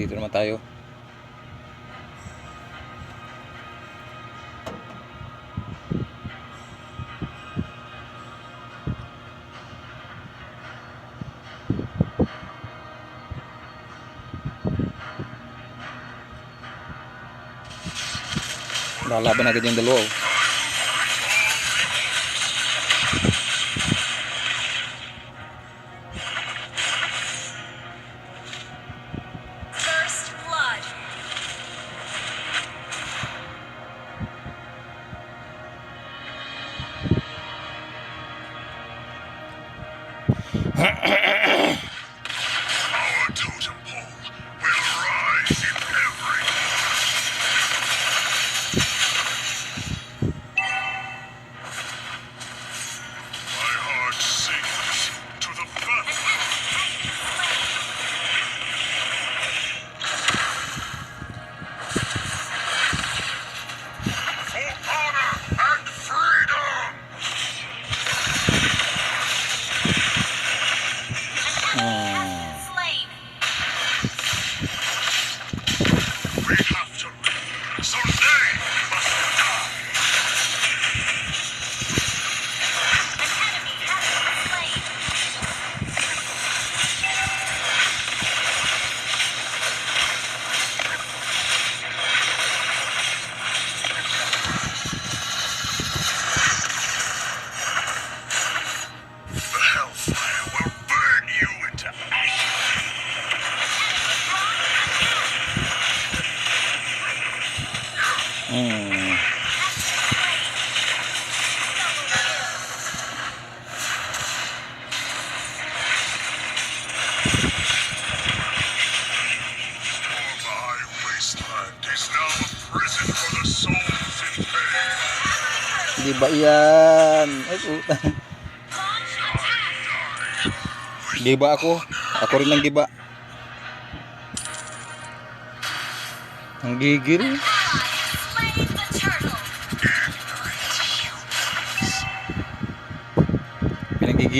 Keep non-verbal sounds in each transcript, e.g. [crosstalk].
dito naman tayo. Lalaban agad yung dalawa. oh. In pain. Giba yan. Ay, puta. [laughs] Ako. Ako rin ang giba. Ang gigil. Slain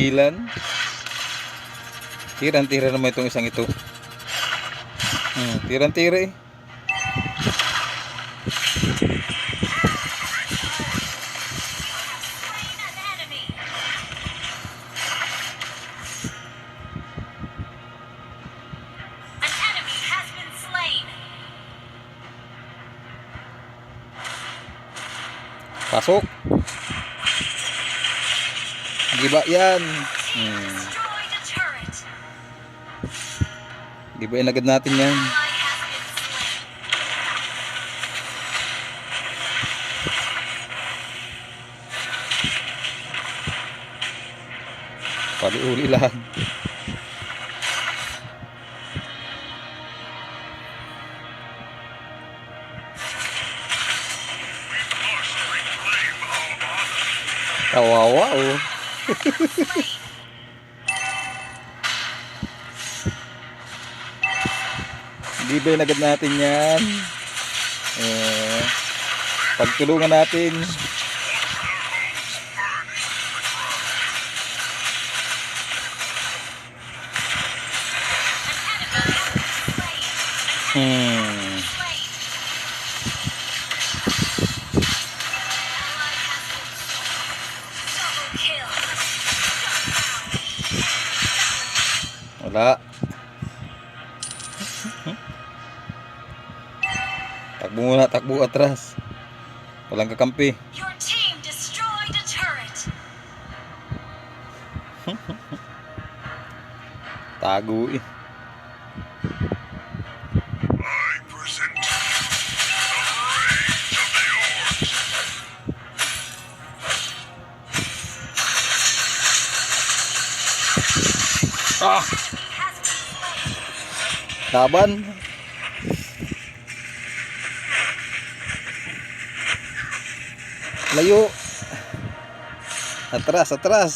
Pinagigilan. Tiran-tira naman itong isang ito. Hmm, tiran-tira eh. Slain Giba yan. Hmm. Gibain agad natin yan. Pali-uli lang. Kawawa oh. [laughs] Gibain agad natin yan. Eh, pagtulungan natin. Hmm. Wala. Takbo muna, takbo atras. Walang kakampi. Your team destroyed a turret. [laughs] Tago eh. I present the rage of the orcs. Ah! Laban. Layo. Atras, atras.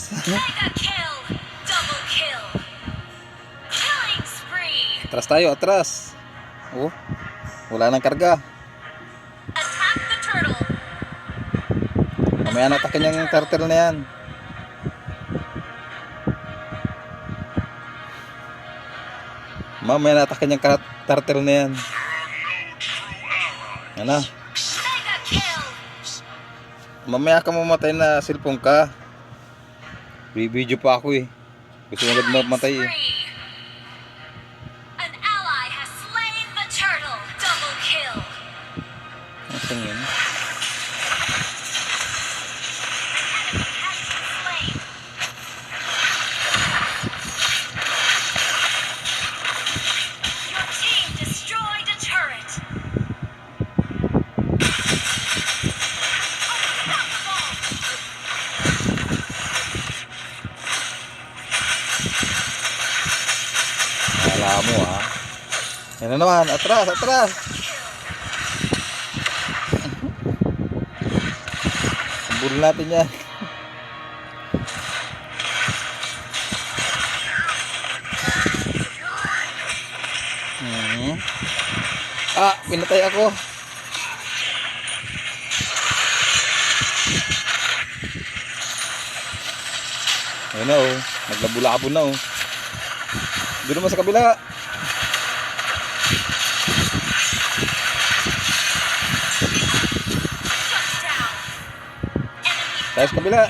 Atras tayo, atras. Oh. Wala nang karga. Mamaya natakin yung turtle na yan. Mamaya natakin yung turtle na yan. Ano? Mamaya ka mamatay na cellphone ka. Bibidyo pa ako eh. Gusto mo agad mamatay eh. Yan na naman. Atras, atras. Bulol natin yan. Mhm. Ah, pinatay ako. Ayun na oh. Naglabulabon na oh. Doon naman sa kabila. Tayo sa kabila.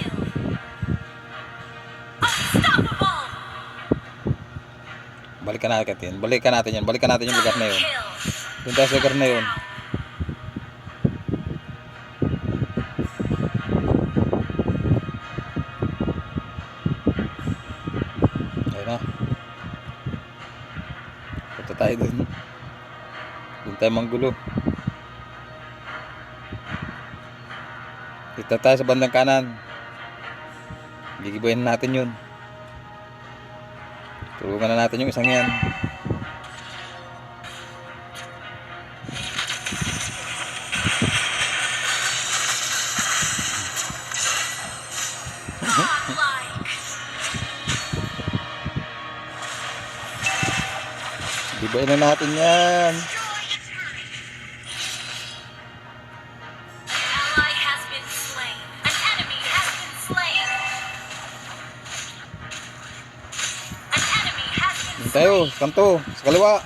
Balikan natin. Balikan natin yan. Balikan natin yung lugar na yun. Doon tayo sa lugar na yun. Ayun na. Punta tayo dun. Doon tayo manggulo. Dito tayo sa bandang kanan. Gigibayin natin yun. Tulungan na natin yung isang yan. Gibayin na natin yan. Tayo, kanto, sa kaliwa.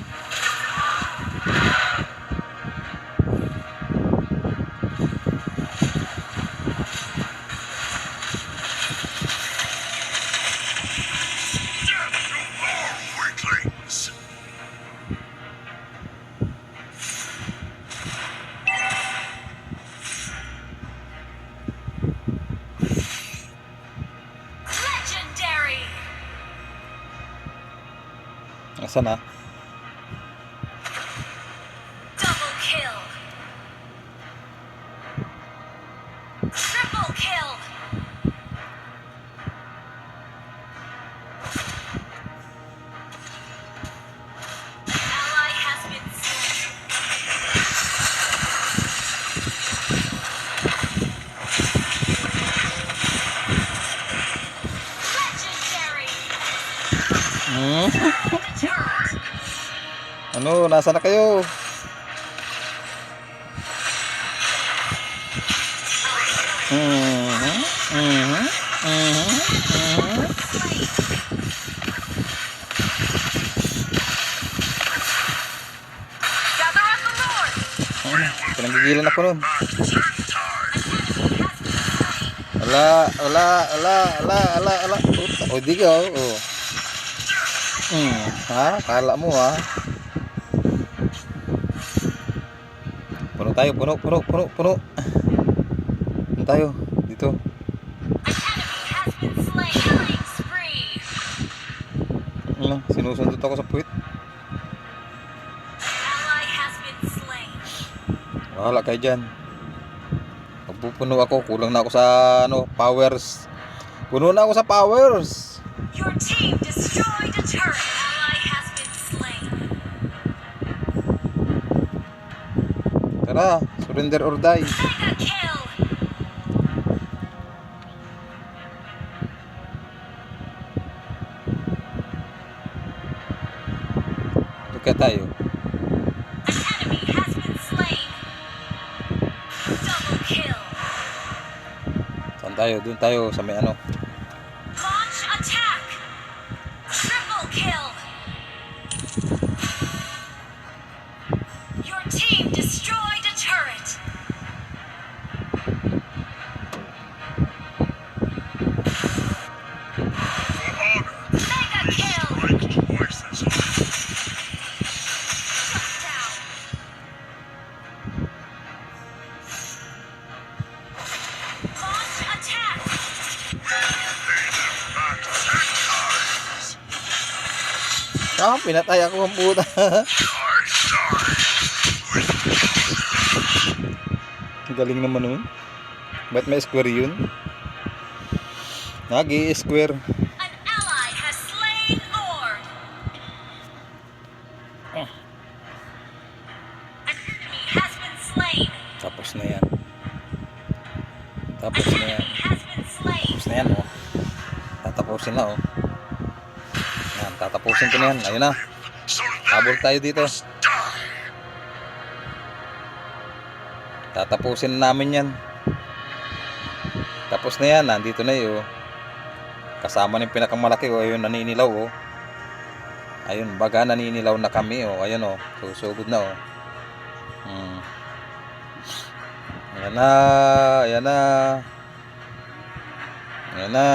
Asan na? Ano, nasa na kayo? Mhm, mhm, mhm. Gather at the north. Ano, Pinanggigilan ako nun. Ala, ala, ala, ala, ala, ala. O, di ka, o. Oh. Hmm, ha? Kala mo, ha? Tayo, puno, puno, puno, puno. Puno tayo, dito. Ano, sinusundot ako sa puwit. Wala kayo dyan. Magpupuno ako, kulang na ako sa, ano, powers. Puno na ako sa powers. Your team destroyed a turret. Tara, surrender or die. Tuka tayo. Saan tayo? Doon tayo sa may ano. Pinatay ako ang puta. Galing naman nun. Ba't may square yun? Nagi tatapusin ko na yan. Ayun na. Habol tayo dito. Tatapusin na namin yan. Tapos na yan. Nandito na yun. Kasama ng pinakamalaki, oh. Ayun, naninilaw, oh. Ayun, baga naninilaw na kami, oh. Ayun, oh. Susugod na, oh. Hmm. Ayan na. Ayan na. Ayan na.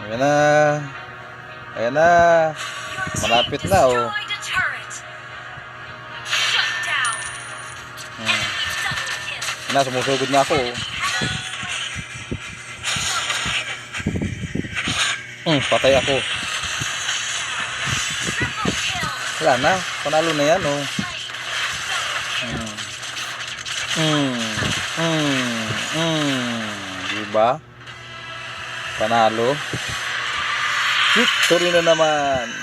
Ayan na. Ayan na. Malapit na, oh. Hmm. Ayan na, sumusugod na ako, oh. Hmm, patay ako. Wala na. Panalo na yan, oh. Slain. Hmm. Hmm. Hmm. Diba? Panalo. Victory na naman.